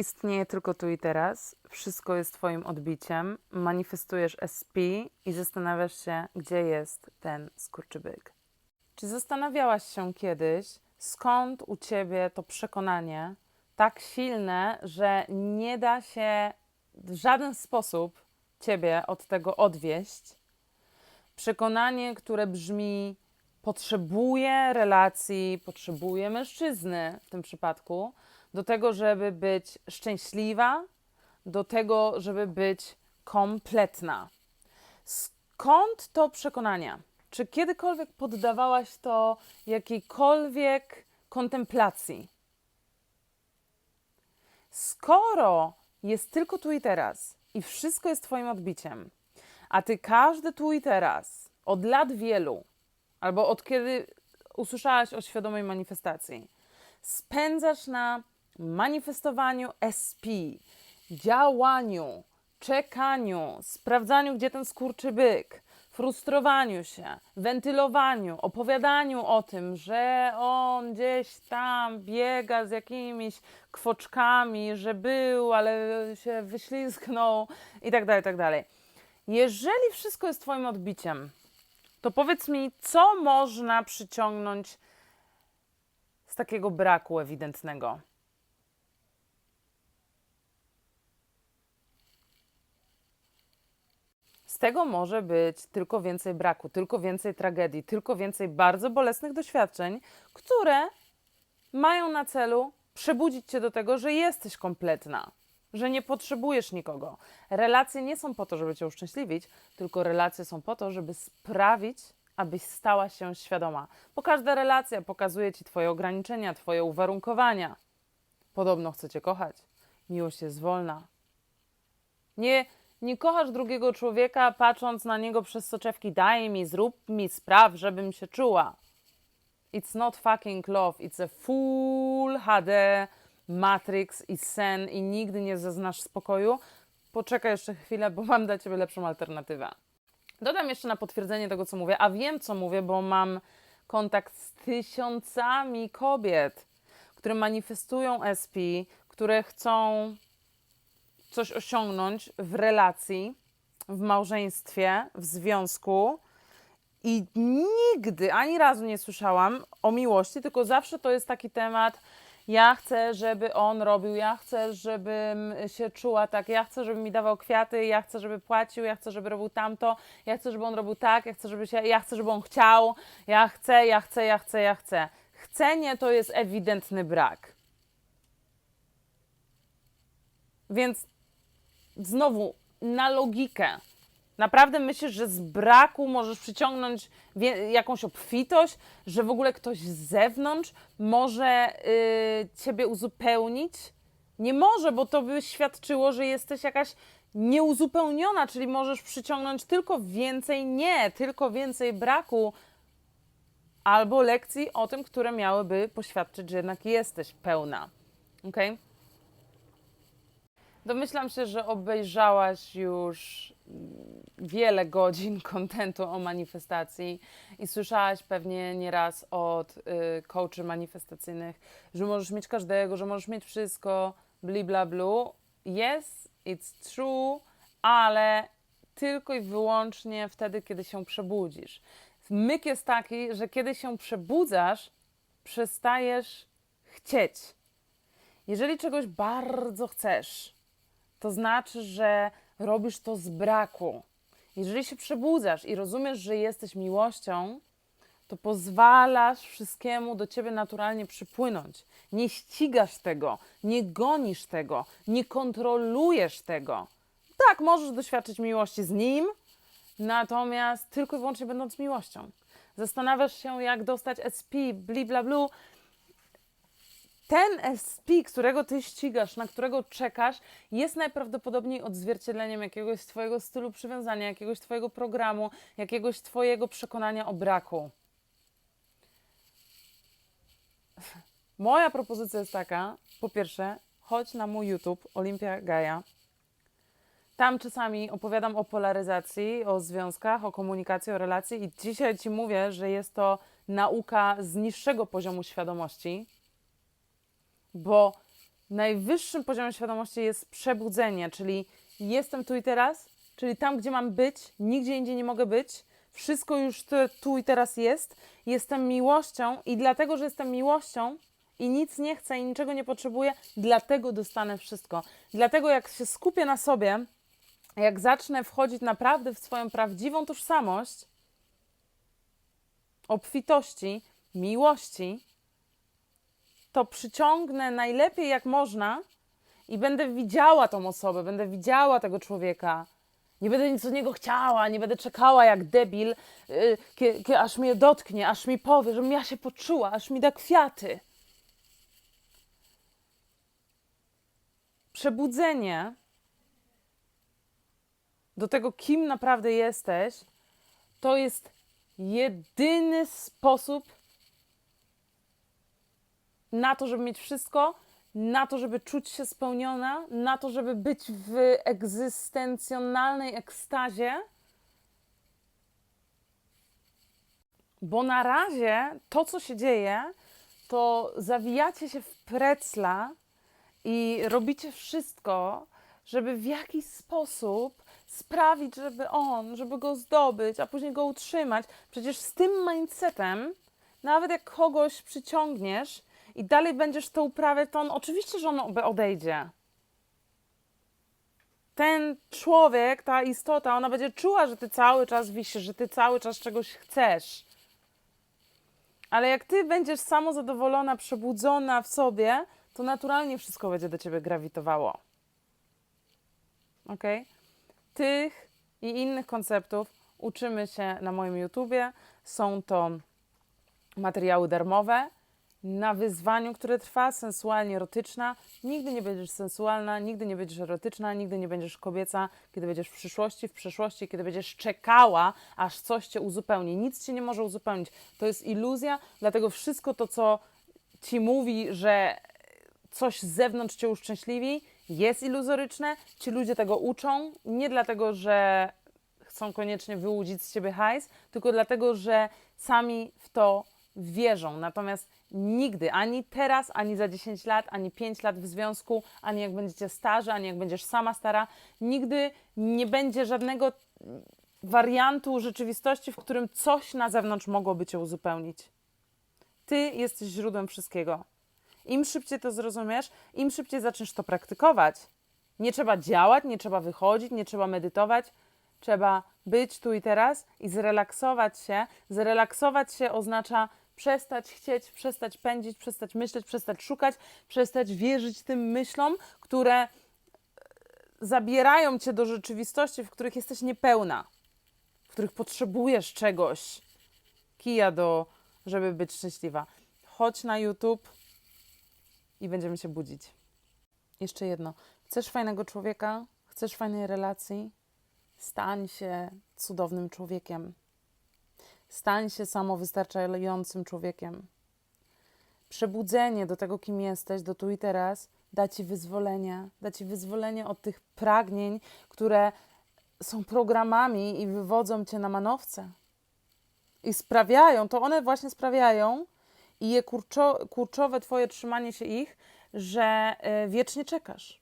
Istnieje tylko tu i teraz, wszystko jest Twoim odbiciem, manifestujesz SP i zastanawiasz się, gdzie jest ten skurczybyk. Czy zastanawiałaś się kiedyś, skąd u Ciebie to przekonanie tak silne, że nie da się w żaden sposób Ciebie od tego odwieść? Przekonanie, które brzmi: potrzebuję relacji, potrzebuję mężczyzny w tym przypadku, do tego, żeby być szczęśliwa, do tego, żeby być kompletna. Skąd to przekonanie? Czy kiedykolwiek poddawałaś to jakiejkolwiek kontemplacji? Skoro jest tylko tu i teraz i wszystko jest Twoim odbiciem, a Ty każdy tu i teraz od lat wielu, albo od kiedy usłyszałaś o świadomej manifestacji, spędzasz na manifestowaniu SP, działaniu, czekaniu, sprawdzaniu, gdzie ten skurczybyk, frustrowaniu się, wentylowaniu, opowiadaniu o tym, że on gdzieś tam biega z jakimiś kwoczkami, że był, ale się wyślizgnął i tak dalej, tak dalej. Jeżeli wszystko jest Twoim odbiciem, to powiedz mi, co można przyciągnąć z takiego braku ewidentnego? Tego może być tylko więcej braku, tylko więcej tragedii, tylko więcej bardzo bolesnych doświadczeń, które mają na celu przebudzić cię do tego, że jesteś kompletna, że nie potrzebujesz nikogo. Relacje nie są po to, żeby cię uszczęśliwić, tylko relacje są po to, żeby sprawić, abyś stała się świadoma. Bo każda relacja pokazuje ci twoje ograniczenia, twoje uwarunkowania. Podobno chce cię kochać. Miłość jest wolna. Nie, nie kochasz drugiego człowieka, patrząc na niego przez soczewki. Daj mi, zrób mi, spraw, żebym się czuła. It's not fucking love, it's a full HD Matrix i sen i nigdy nie zaznasz spokoju. Poczekaj jeszcze chwilę, bo mam dla ciebie lepszą alternatywę. Dodam jeszcze na potwierdzenie tego, co mówię, a wiem, co mówię, bo mam kontakt z tysiącami kobiet, które manifestują SP, które chcą coś osiągnąć w relacji, w małżeństwie, w związku. I nigdy, ani razu nie słyszałam o miłości, tylko zawsze to jest taki temat. Ja chcę, żeby on robił, ja chcę, żebym się czuła tak, ja chcę, żeby mi dawał kwiaty, ja chcę, żeby płacił, ja chcę, żeby robił tamto, ja chcę, żeby on robił tak, ja chcę, żeby się, ja chcę, żeby on chciał, ja chcę, ja chcę, ja chcę, ja chcę. Chcenie to jest ewidentny brak. Więc znowu na logikę. Naprawdę myślisz, że z braku możesz przyciągnąć jakąś obfitość, że w ogóle ktoś z zewnątrz może y, ciebie uzupełnić? Nie może, bo to by świadczyło, że jesteś jakaś nieuzupełniona, czyli możesz przyciągnąć tylko więcej nie, tylko więcej braku, albo lekcji o tym, które miałyby poświadczyć, że jednak jesteś pełna. Okej? Domyślam się, że obejrzałaś już wiele godzin kontentu o manifestacji i słyszałaś pewnie nieraz od y, coachy manifestacyjnych, że możesz mieć każdego, że możesz mieć wszystko, bli bla blu. Yes, it's true, ale tylko i wyłącznie wtedy, kiedy się przebudzisz. Myk jest taki, że kiedy się przebudzasz, przestajesz chcieć. Jeżeli czegoś bardzo chcesz, to znaczy, że robisz to z braku. Jeżeli się przebudzasz i rozumiesz, że jesteś miłością, to pozwalasz wszystkiemu do ciebie naturalnie przypłynąć. Nie ścigasz tego, nie gonisz tego, nie kontrolujesz tego. Tak, możesz doświadczyć miłości z nim, natomiast tylko i wyłącznie będąc miłością. Zastanawiasz się, jak dostać SP, bli bla blu, ten SP, którego ty ścigasz, na którego czekasz, jest najprawdopodobniej odzwierciedleniem jakiegoś twojego stylu przywiązania, jakiegoś twojego programu, jakiegoś twojego przekonania o braku. Moja propozycja jest taka, po pierwsze, chodź na mój YouTube Olimpia Gaja. Tam czasami opowiadam o polaryzacji, o związkach, o komunikacji, o relacji i dzisiaj ci mówię, że jest to nauka z niższego poziomu świadomości, bo najwyższym poziomem świadomości jest przebudzenie, czyli jestem tu i teraz, czyli tam, gdzie mam być, nigdzie indziej nie mogę być. Wszystko już tu, i teraz jest. Jestem miłością i dlatego, że jestem miłością i nic nie chcę i niczego nie potrzebuję, dlatego dostanę wszystko. Dlatego, jak się skupię na sobie, jak zacznę wchodzić naprawdę w swoją prawdziwą tożsamość, obfitości, miłości, to przyciągnę najlepiej jak można i będę widziała tą osobę, będę widziała tego człowieka. Nie będę nic od niego chciała, nie będę czekała jak debil, yy, kie, kie, aż mnie dotknie, aż mi powie, żebym ja się poczuła, aż mi da kwiaty. Przebudzenie do tego, kim naprawdę jesteś, to jest jedyny sposób na to, żeby mieć wszystko, na to, żeby czuć się spełniona, na to, żeby być w egzystencjonalnej ekstazie. Bo na razie to, co się dzieje, to zawijacie się w precla i robicie wszystko, żeby w jakiś sposób sprawić, żeby on, żeby go zdobyć, a później go utrzymać. Przecież z tym mindsetem, nawet jak kogoś przyciągniesz i dalej będziesz to uprawiać, to on oczywiście, że on odejdzie. Ten człowiek, ta istota, ona będzie czuła, że ty cały czas wisisz, że ty cały czas czegoś chcesz. Ale jak ty będziesz samozadowolona, przebudzona w sobie, to naturalnie wszystko będzie do ciebie grawitowało. Ok? Tych i innych konceptów uczymy się na moim YouTubie. Są to materiały darmowe na wyzwaniu, które trwa, sensualnie erotyczna. Nigdy nie będziesz sensualna, nigdy nie będziesz erotyczna, nigdy nie będziesz kobieca, kiedy będziesz w przyszłości, w przeszłości, kiedy będziesz czekała, aż coś cię uzupełni. Nic cię nie może uzupełnić. To jest iluzja, dlatego wszystko to, co ci mówi, że coś z zewnątrz cię uszczęśliwi, jest iluzoryczne. Ci ludzie tego uczą nie dlatego, że chcą koniecznie wyłudzić z ciebie hajs, tylko dlatego, że sami w to wierzą. Natomiast nigdy, ani teraz, ani za 10 lat, ani 5 lat w związku, ani jak będziecie starzy, ani jak będziesz sama stara, nigdy nie będzie żadnego wariantu rzeczywistości, w którym coś na zewnątrz mogłoby cię uzupełnić. Ty jesteś źródłem wszystkiego. Im szybciej to zrozumiesz, im szybciej zaczniesz to praktykować. Nie trzeba działać, nie trzeba wychodzić, nie trzeba medytować. Trzeba być tu i teraz i zrelaksować się. Zrelaksować się oznacza przestać chcieć, przestać pędzić, przestać myśleć, przestać szukać, przestać wierzyć tym myślom, które zabierają cię do rzeczywistości, w których jesteś niepełna, w których potrzebujesz czegoś, kija do, żeby być szczęśliwa. Chodź na YouTube i będziemy się budzić. Jeszcze jedno. Chcesz fajnego człowieka? Chcesz fajnej relacji? Stań się cudownym człowiekiem. Stań się samowystarczającym człowiekiem. Przebudzenie do tego, kim jesteś, do tu i teraz, da ci wyzwolenie. Da ci wyzwolenie od tych pragnień, które są programami i wywodzą cię na manowce. I sprawiają, to one właśnie sprawiają, i je kurczo, kurczowe twoje trzymanie się ich, że y, wiecznie czekasz.